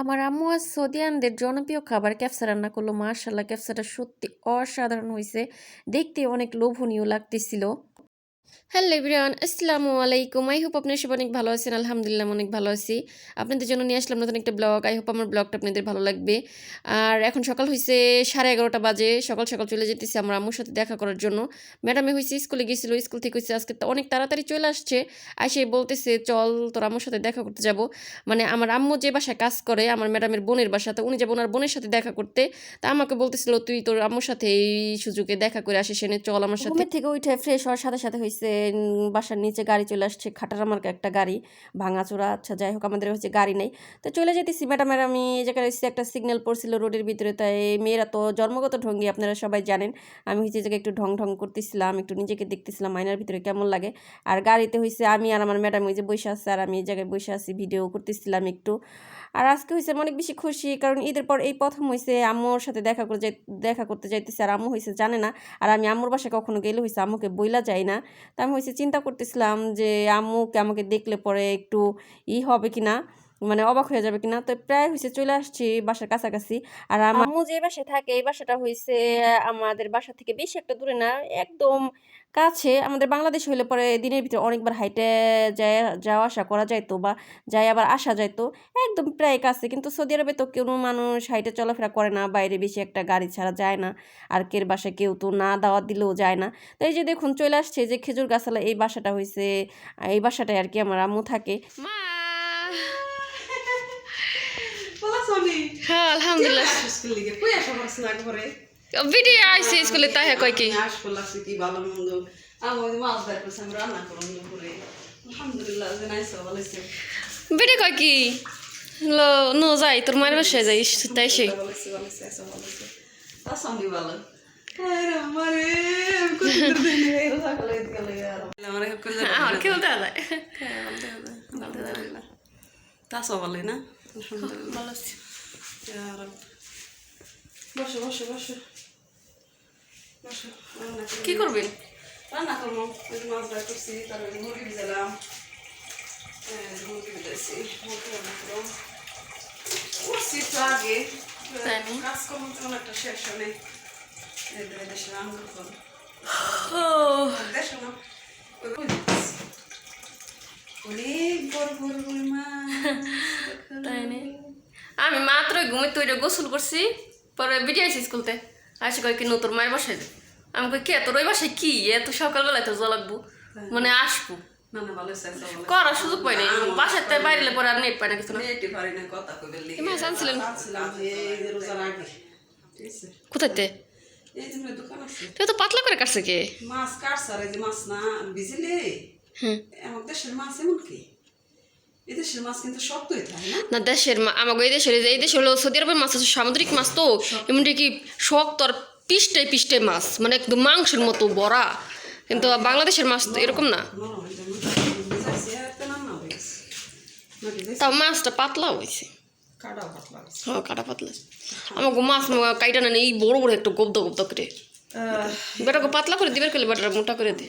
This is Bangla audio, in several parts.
আমার আম্মু আজ সৌদিয়ানদের জনপ্রিয় খাবার ক্যাপসা রান্না করল মাশাল্লাহ ক্যাপসাটা সত্যি অসাধারণ হয়েছে দেখতে অনেক লোভনীয় লাগতেছিল। হ্যালো এভরিওয়ান, আসসালামু আলাইকুম। আই হোপ আপনার সব অনেক ভালো আছেন। আলহামদুলিল্লাহ অনেক ভালো আছি। আপনাদের জন্য নিয়ে আসলাম নতুন একটা ব্লগ আই হোপ আমার ব্লগটা আপনাদের ভালো লাগবে। আর এখন সকাল হয়েছে সাড়ে এগারোটা বাজে। সকাল সকাল চলে যেতেছি আমার আম্মুর সাথে দেখা করার জন্য। ম্যাডামে হয়েছে স্কুলে গেছিল। স্কুল থেকে হয়েছে আজকে তো অনেক তাড়াতাড়ি চলে আসছে। আসে বলতেছে, চল, তোর আম্মুর সাথে দেখা করতে যাব। মানে আমার আম্মু যে বাসায় কাজ করে, আমার ম্যাডামের বোনের বাসাতে উনি যাব ওনার বোনের সাথে দেখা করতে। তা আমাকে বলতেছিল, তুই তোর আম্মুর সাথে এই সুযোগে দেখা করে আসিস। এনে চল আমার সাথে থেকে উঠে ফ্রেশ হওয়ার সাথে সাথে হয়েছে বাসার নিচে গাড়ি চলে আসছে, খাটার আমার একটা গাড়ি, ভাঙাচোরা আচ্ছা যাই হোক, আমাদের হচ্ছে গাড়ি নেই। তো চলে যেতেছি ম্যাডামের আমি এই জায়গায় একটা সিগন্যাল পড়ছিল রোডের ভিতরে, তাই মেয়েরা তো জন্মগত ঢঙ্গি, আপনারা সবাই জানেন। আমি হচ্ছে জায়গায় একটু ঢং ঢং করতেছিলাম, একটু নিজেকে দেখতেছিলাম, আয়নার ভিতরে কেমন লাগে। আর গাড়িতে হয়েছে আমি আর আমার ম্যাডাম ওই যে বসে আছে, আর আমি এই জায়গায় বসে আছি ভিডিও করতেছিলাম একটু। আর আজকে হয়েছে অনেক বেশি খুশি, কারণ ঈদের পর এই প্রথম হয়েছে আম্মুর সাথে দেখা করে দেখা করতে যাইতেছে আর আম্মু হয়েছে জানে না, আর আমি আম্মুর বাসায় কখনো গেলে হয়েছে আম্মুকে বইলা যাই না। তা আমি হয়েছে চিন্তা করতেছিলাম যে আম্মুকে আমাকে দেখলে পরে একটু ই হবে কি না মানে অবাক হয়ে যাবে কিনা? তো প্রায় হয়েছে চলে আসছি বাসার কাছাকাছি। আর আমার আম্মু যে বাসায় থাকে এই বাসাটা হয়েছে আমাদের বাসা থেকে বেশি একটা দূরে না একদম কাছে। আমাদের বাংলাদেশ হইলে পরে দিনের ভিতরে অনেকবার হাইটে যায় যাওয়া আসা করা যাইতো বা যাই আবার আসা যাইতো। একদম প্রায় কাছে। কিন্তু সৌদি আরবে তো কোনো মানুষ হাইটে চলাফেরা করে না বাইরে বেশি একটা গাড়ি ছাড়া যায় না। আর কের বাসায় কেউ তো না দাওয়া দিলেও যায় না। তো এই যে দেখুন চলে আসছে যে খেজুর গাছালা এই বাসাটা হয়েছে এই বাসাটায় আর কি আমার আম্মু থাকে। মা বলা চলি হ্যাঁ আলহামদুলিল্লাহ। স্কুল লিগে কই আসা পারছ না ঘরে? ভিডিও আইছে স্কুলে তাই কয় কি? আসব লাগছে কি ভালো মন্দ। আমি ওই মাছ বের করছি আমি রান্না করলাম করে। আলহামদুলিল্লাহ যে নাইছে ভালো হয়েছে ভিডিও কয় কি? লো নো যাই তোর মায়ের বাসায় যাই তাই সেই ভালো আমারে আমারে আমার তা সব না? ভালো আছি বসো বসো বসো বসো। কি করবেন রান্না করব ওই যে মাছ ভাত করছি তারপরে মুরগি ভিজালাম মুরগি ভিজাইছি মুরগি রান্না করলাম করছি একটু আগে? কাজকর্ম তেমন একটা শেষ হলে দেশে রান্না করব দেশ না। অনেক বড় বড় মাছ তাই নি? আমি মাত্র ঘুমে তৈরি গোসল করছি পরে বেরিয়ে আইছি স্কুলতে আসি কয় কি ন তোর মায়ের বসে। আমি কই কে তোর ওই বাসায় কি এত সকালবেলায় তো জল লাগবো মানে আসব। করার সুযোগ পাই নাই বাসায় তাই বাইরে পরে আর নেট পাই না কিছু না নেটে পারি না কথা কইবে লিগে। এই মাছ আনছিলেন? আনছিলাম যে এই যে রোজার আগে। ঠিক আছে? কোথায়তে। তুই তো পাতলা করে কাটছে কে মাছ কাটছে মাছ না হুম আমার দেশের মাছ এমন কি এই মাছ কিন্তু শক্তই থাকে না? দেশের মা- আমাকে এই দেশের এই দেশে হলো সৌদি আরবের মাছ আছে সামুদ্রিক মাছ তো এমনি কি শক্ত আর পিসটাই পিসটাই মাছ মানে একদম মাংসের মতো বড়া। কিন্তু বাংলাদেশের মাছ তো এরকম না। তাও মাছটা পাতলা হয়েছে হ্যাঁ কাটা পাতলা। আমাকে মাছ কাইটা না এই বড় বড় একটু গবদা গবদা করে। বেটাকে পাতলা করে দিবে বেটার মোটা করে দে।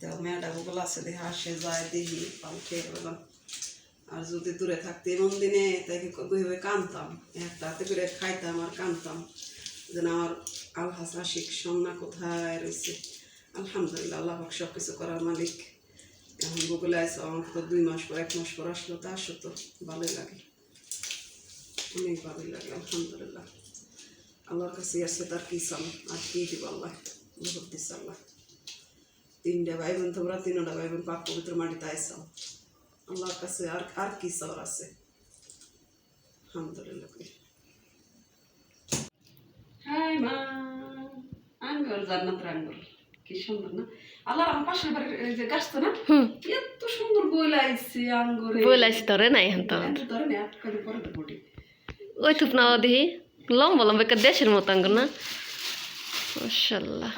তো মেয়েটা গুগল আছে দেখে, আসে, যায়, দেখি পাল খেয়ে গেলাম আর যদি দূরে থাকতে এমন দিনে তাকে দুইভাবে কানতাম। একটা হাতে করে খাইতাম আর কানতাম। যেন আমার আলহাস আশিক সন্না কোথায় রয়েছে। আলহামদুলিল্লাহ, আল্লাহ সব কিছু করার মালিক। এখন গুগলে আছে, আমার তো দুই মাস পর, এক মাস পর আসলো, তা আসো তো, ভালোই লাগে। অনেক ভালোই লাগে, আলহামদুলিল্লাহ। আল্লাহর কাছে আছে, তার কি চাল? আর কি দিব আল্লাহ? দিচ্ছে আল্লাহ। তিনটা ভাই বোন তোমরা তিনটা ভাই বোন পাক পবিত্র মাটিতে আইসাও আল্লাহর কাছে আর আর কি চাওয়ার আছে? আলহামদুলিল্লাহ। হাই মা আঙ্গুর জান্নাত আঙ্গুর কি সুন্দর না? আল্লাহ আমার পাশের বাড়ির এই যে গাছ তো না? এত সুন্দর বই লাগছে আঙ্গুরে। বলাইছি তোরে নাই এখন তো? ধরে না আটকালে পরে তো বটি। ওই থুপ না দেখি লম্বা লম্বা একটা দেশের মতো আঙ্গুর না? মাশাল্লাহ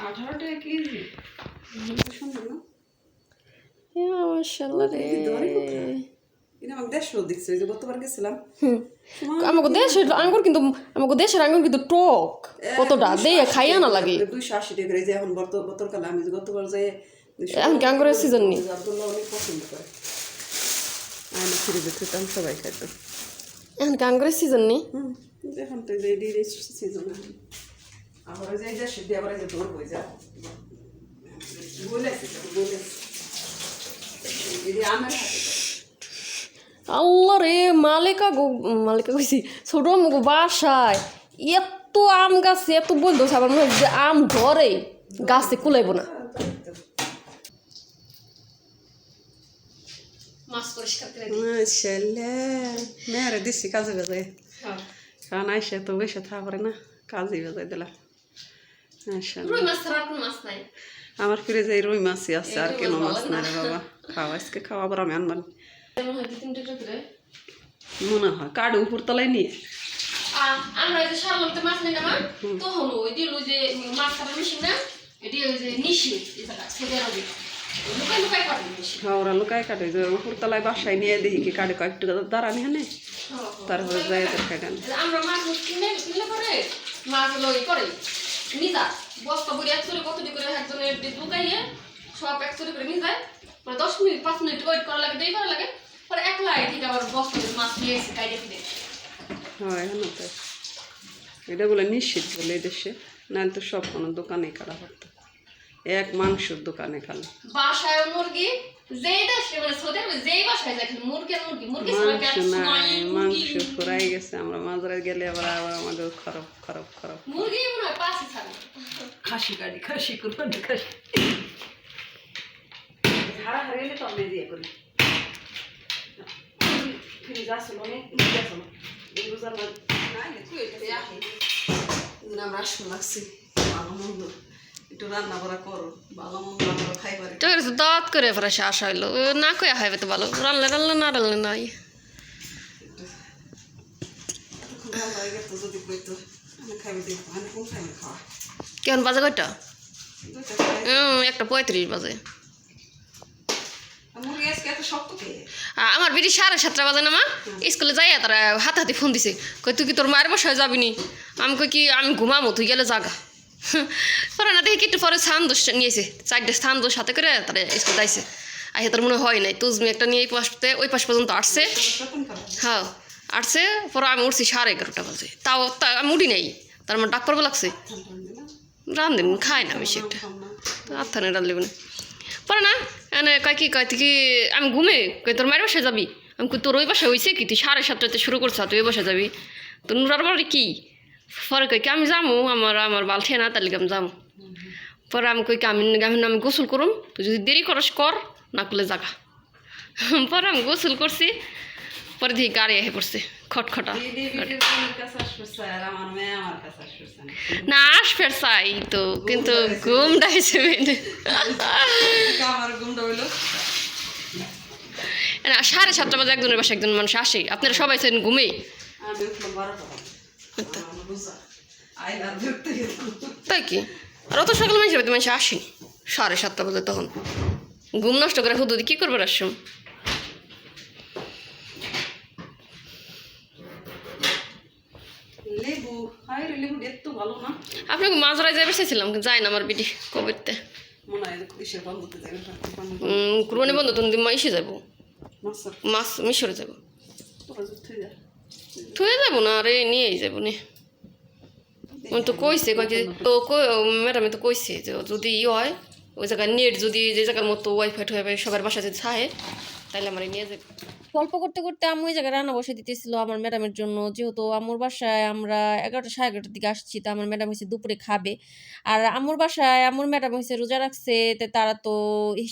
মাশাল্লাহ রে। আমাকে দেশের আঙ্গুর কিন্তু আমাকে দেশের আঙ্গুর কিন্তু টক। কতটা? দিয়ে খাইয়া না লাগে। দুইশো আশি টাকা যে এখন বর্ত বতরকালে আমি গতবার যে এখন কি আঙ্গুরের সিজন নেই অনেক পছন্দ করে। ফ্রিজে খেতাম সবাই খাইতো এখন কাঙ্গুরের সিজন নেই এখন তো সিজন ওই যে দেশে দিয়ে আবার যে দৌড় বই যা বলেছে বলেছে আমার হাতে। আল্লাহ রে মালিকা গো মালিকা কইছি ছোট মুগো বাসায়। এত আম গাছে এত বলতো আবার মনে হয় যে আম ধরে গাছে কুলাইব না। মাছ পরিষ্কার করে মাশাল্লাহ। মেয়েরে দিচ্ছি কাজে বেজায় কারণ আইসে তো বেশি থাকা পারে না কাজে বেজায় দিলাম। আমার ফ্রিজে এই রুই মাছই আছে আর কেন মাছ না। রে বাবা। খাওয়া আজকে খাওয়া আবার আমি আনবার মনে হয় হয় কাঠ উপর তলায় নিয়ে। আমরা যে মাছ ওই দিল ওই যে মাছ কাটার মেশিন না এটি ওই যে নিশি ওরা লুকায় কাটে যে উপর তলায় বাসায় নিয়ে দেখি কি কাটে কয়েকটু দাঁড়ানি হানে তারপরে যাই তোর খাইটান আমরা মাছ কিনে কিনলে পরে মাছ হলো করে। নিজা বস্তা বড়ি এক চুরি কতটি করে একজনের নিয়ে সব এক চুরি করে যায় পরে দশ মিনিট, পাঁচ মিনিট ওয়েট করা লাগে, দেরি করা লাগে, পরে একলা ঠিক আবার বস্তা মাছ নিয়ে এসে হয় তো এটা বলে নিশ্চিত বলে এদেশে দেশে নাহলে তো সব কোনো দোকানে কারা হতো এক মাংসর দোকানে খালি বাসায় মুরগি যেই দেশে মানে সৌদি আরবে যেই বাসায় খালি মুরগি মুরগি। মুরগি মাংস কিছু নাই মাংস ফুরাই গেছে আমরা মাঝরাত গেলে আবার আবার আমাদের খারাপ খারাপ খারাপ মুরগি মনে হয় খাসি গাড়ি খাসি কুরবানি খাসি। হারা হারা তো আমি দিয়ে করি। ফ্রিজ আসলো অনেক আসলো এই রোজার মাঝে তুই আমরা আসলো লাগছি। ভালো মন্দ। একটু রান্না করা করো ভালো মন্দ আমরা খাইবারে তো দাঁত করে পরে সে আসা হইল না কয়ে খাইবে তো ভালো। রানলে রানলে না রানলে নাই। হয়ে কেমন বাজে কয়টা? একটা পঁয়ত্রিশ বাজে। আমার বিটি সাড়ে সাতটা বাজে না মা? স্কুলে যাই তারা হাতে হাতে ফোন দিছে। কই তুই কি তোর মায়ের বাসায় যাবি নি? আমি কই কি আমি ঘুমামো তুই গেলে জাগা। পরে না দেখি একটু পরে স্থান দোষ নিয়েছে চারটে স্থান দোষ হাতে করে তারা স্কুল আইসে তোর মনে হয় নাই তুজমি একটা নিয়ে এই পাশতে ওই পাশ পর্যন্ত আসছে হ্যাঁ আসছে পরে আমি উঠছি সাড়ে এগারোটা বাজে তাও আমি উঠি নাই তার মানে ডাক পড়ব লাগছে রান্ধেন খাই না বেশি একটা তো আত্মানে রাঁধলে না পরে না এনে কয় কি কয় কি আমি ঘুমে কই তোর মায়ের বাসায় যাবি আমি তোর ওই বাসায় হয়েছে কি তুই সাড়ে সাতটাতে শুরু করছ তুই ওই বাসায় যাবি তো নুরার বাড়ি কি পরে কই কি আমি যামু আমার আমার বালঠে না তাহলে আমি যামু। পরে আমি কই কি আমি আমি গোসল করুম তুই যদি দেরি করস কর না করলে জাগা। পরে আমি গোসল করছি পরে দেখি গাড়ি এসে পড়ছে খটখটা। না আসফের চাই তো কিন্তু ঘুম ডাইছে না, সাড়ে সাতটা বাজে একজনের বাসায় একজন মানুষ আসে আপনারা সবাই ছিলেন ঘুমে। তাই কি? আর অত সকাল মানুষ মানুষ আসেনি। সাড়ে সাতটা বাজে তখন। ঘুম নষ্ট করে হুদু কি করবে আসম লেবু হাই রে লেবু এত ভালো না? আপনাকে মাঝরায় যাই বসেছিলাম যাই না আমার বিটি কবিরতে। হয় কুরবানি বন্ধ তুমি ইসে যাব মাছ মিশরে যাব থুয়ে যাব না? আরে, নিয়েই যাব, নি। আমি তো কইছে কয়েক তো ম্যাডামে তো কইছে যে যদি ই হয়, ওই জায়গায় নেট যদি যে জায়গার মতো ওয়াইফাই টোয়াইফাই সবার বাসা যদি চায় তাহলে আমার নিয়ে যাবে। গল্প করতে করতে আম্মু ওই জায়গায় রান্না বসে দিতেছিল আমার ম্যাডামের জন্য। যেহেতু আম্মুর বাসায় আমরা এগারোটা সাড়ে এগারোটার দিকে আসছি, তো আমার ম্যাডাম হচ্ছে দুপুরে খাবে। আর আম্মুর বাসায় আম্মুর ম্যাডাম হচ্ছে রোজা রাখছে তারা তো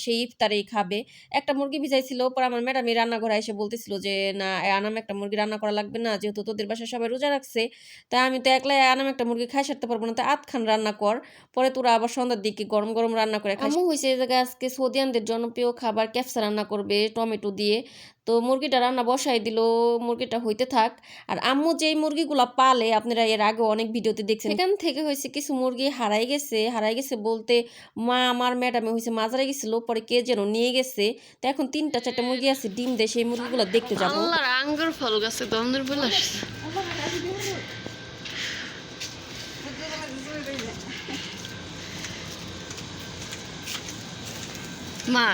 সেই ইফতারেই খাবে। একটা মুরগি ভিজাইছিল, পর আমার ম্যাডামই রান্নাঘরে এসে বলতেছিল যে, না আনাম একটা মুরগি রান্না করা লাগবে না, যেহেতু তোদের বাসায় সবাই রোজা রাখছে তাই আমি তো একলাই আনাম একটা মুরগি খাই, সারতে পারব না, তো আধখান রান্না কর। পরে তোরা আবার সন্ধ্যার দিকে গরম গরম রান্না করে খাই হয়েছে এই জায়গায় আজকে সৌদিয়ানদের জনপ্রিয় খাবার ক্যাপসা রান্না করবে টমেটো দিয়ে। তো মুরগিটা রান্না বসাই দিল মুরগিটা হইতে থাক। আর আম্মু যেই মুরগিগুলা পালে আপনারা এর আগে অনেক ভিডিওতে দেখছেন। এখান থেকে হয়েছে কিছু মুরগি হারাই গেছে। হারাই গেছে বলতে মা আমার ম্যাডামে হয়েছে মাজারে গেছিল পরে কে যেন নিয়ে গেছে। তো এখন তিনটা চারটা মুরগি আছে ডিম দেয় সেই মুরগিগুলো দেখতে যাব। আঙ্গুর ফল গাছে দমদের বলে মা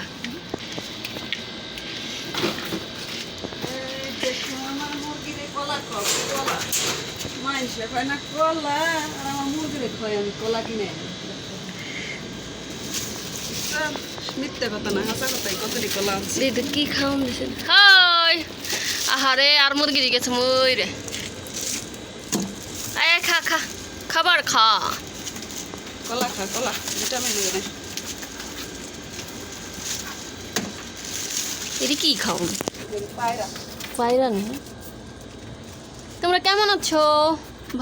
মানুষে কয় না কলা আর আমার মুরগিরে কয় আমি কলা কিনে। মিথ্যে কথা না হাসা কথাই কতটি কলা দিদি কি খাওয়ান দিছে হাই আহারে আর মুরগি গেছে মই রে আয় খা খা খাবার খা। কলা খা কলা ভিটামিন হবে না। এটি কি খাও পায়রা। পায়রা নি? তোমরা কেমন আছো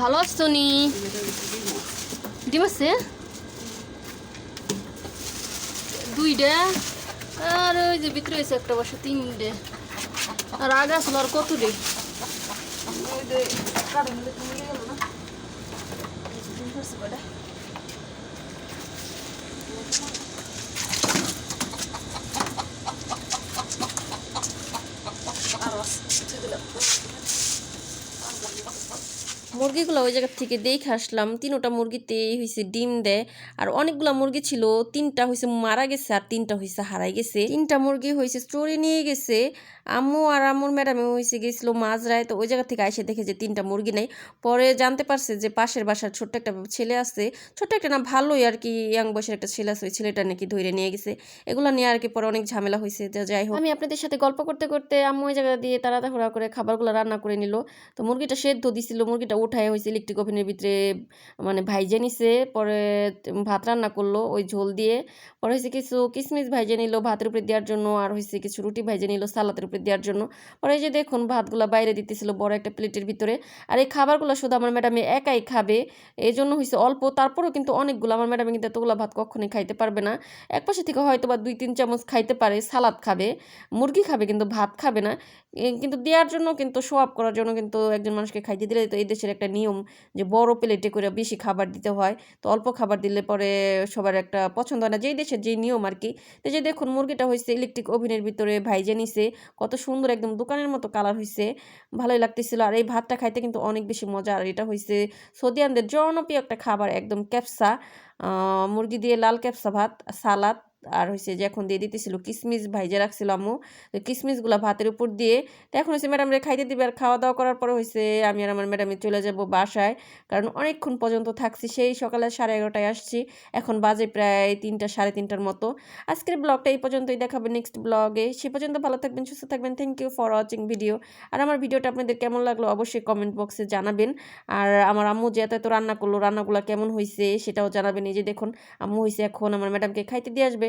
ভালো আছো নি ডিম। আছে দুইটা আর ওই যে ভিতরে হয়েছে একটা বসে, তিনটে আর আগে আসলো আর কত রে? আরও। মুরগিগুলো ওই জায়গার থেকে দেখে আসলাম, তিনোটা মুরগিতেই হয়েছে ডিম দেয় আর অনেকগুলা মুরগি ছিল, তিনটা হয়েছে মারা গেছে আর তিনটা হয়েছে হারাই গেছে। তিনটা মুরগি হয়েছে চড়ে নিয়ে গেছে আম্মু আর আম্মুর ম্যাডামে হয়েছে গেছিল মাঝরায় তো ওই জায়গা থেকে এসে দেখে যে তিনটা মুরগি নেই। পরে জানতে পারছে যে পাশের বাসার ছোট্ট একটা ছেলে আছে। ছোট্ট একটা না, ভালোই আর কি, ইয়াং বয়সের একটা ছেলে আছে, ওই ছেলেটা নাকি ধরে নিয়ে গেছে। এগুলো নিয়ে আর কি পরে অনেক ঝামেলা হয়েছে যে যাই হোক। আমি আপনাদের সাথে গল্প করতে করতে আম্মু ওই জায়গা দিয়ে তাড়াতাড়া করে খাবারগুলো রান্না করে নিল। তো মুরগিটা সেদ্ধ দিছিল, মুরগিটা উঠায় হয়েছে ইলেকট্রিক ওভেনের ভিতরে মানে ভাইজে নিছে। পরে ভাত রান্না করল ওই ঝোল দিয়ে। পরে হয়েছে কিছু কিসমিস ভাইজে নিল ভাতের উপরে দেওয়ার জন্য, আর হয়েছে কিছু রুটি ভাইজে নিল, সালাদের উপরে দেওয়ার জন্য। পরে এই যে দেখুন, ভাতগুলো বাইরে দিতেছিল বড় একটা প্লেটের ভিতরে। আর এই খাবারগুলো শুধু আমার ম্যাডামে একাই খাবে এই জন্য হয়েছে অল্প। তারপরেও কিন্তু অনেকগুলো, আমার ম্যাডামে কিন্তু এতগুলো ভাত কখনোই খাইতে পারবে না। এক পাশে থেকে হয়তো বা দুই, তিন চামচ খাইতে পারে, সালাদ খাবে, মুরগি খাবে কিন্তু ভাত খাবে না। কিন্তু দেওয়ার জন্য কিন্তু শো আপ করার জন্য কিন্তু একজন মানুষকে খাইতে দিলে তো এই দেশের একটা নিয়ম যে বড় প্লেটে করে বেশি খাবার দিতে হয়। তো অল্প খাবার দিলে পরে সবার একটা পছন্দ হয় না। যেই দেশের যেই নিয়ম আর কি তো যে দেখুন, মুরগিটা হয়েছে ইলেকট্রিক ওভেনের ভিতরে ভাইজে নিছে। কত সুন্দর একদম দোকানের মতো কালার হয়েছে ভালোই লাগতেছিল। আর এই ভাতটা খাইতে কিন্তু অনেক বেশি মজা। আর এটা হয়েছে সৌদিয়ানদের জনপ্রিয় একটা খাবার, একদম ক্যাপসা মুরগি দিয়ে লাল ক্যাপসা ভাত, সালাদ। আর হয়েছে যে এখন দিয়ে দিতেছিল কিসমিস, ভাইজে রাখছিল আম্মু। তো কিশমিশগুলো ভাতের উপর দিয়ে, তো এখন হচ্ছে ম্যাডাম রে খাইতে দিবে। আর খাওয়া দাওয়া করার পরে হয়েছে আমি আর আমার ম্যাডামে চলে যাব বাসায়। কারণ অনেকক্ষণ পর্যন্ত থাকছি, সেই সকালে সাড়ে এগারোটায় আসছি। এখন বাজে প্রায় তিনটা, সাড়ে তিনটার মতো। আজকের ব্লগটা এই পর্যন্তই দেখাবে নেক্সট ব্লগে। সে পর্যন্ত ভালো থাকবেন, সুস্থ থাকবেন। Thank you for watching video আর আমার ভিডিওটা আপনাদের কেমন লাগল অবশ্যই কমেন্ট বক্সে জানাবেন। আর আমার আম্মু যে এত রান্না করল, রান্নাগুলো কেমন হয়েছে সেটাও জানাবেন। এই যে দেখুন, আম্মু হয়েছে এখন আমার ম্যাডামকে খাইতে দিয়ে আসবে।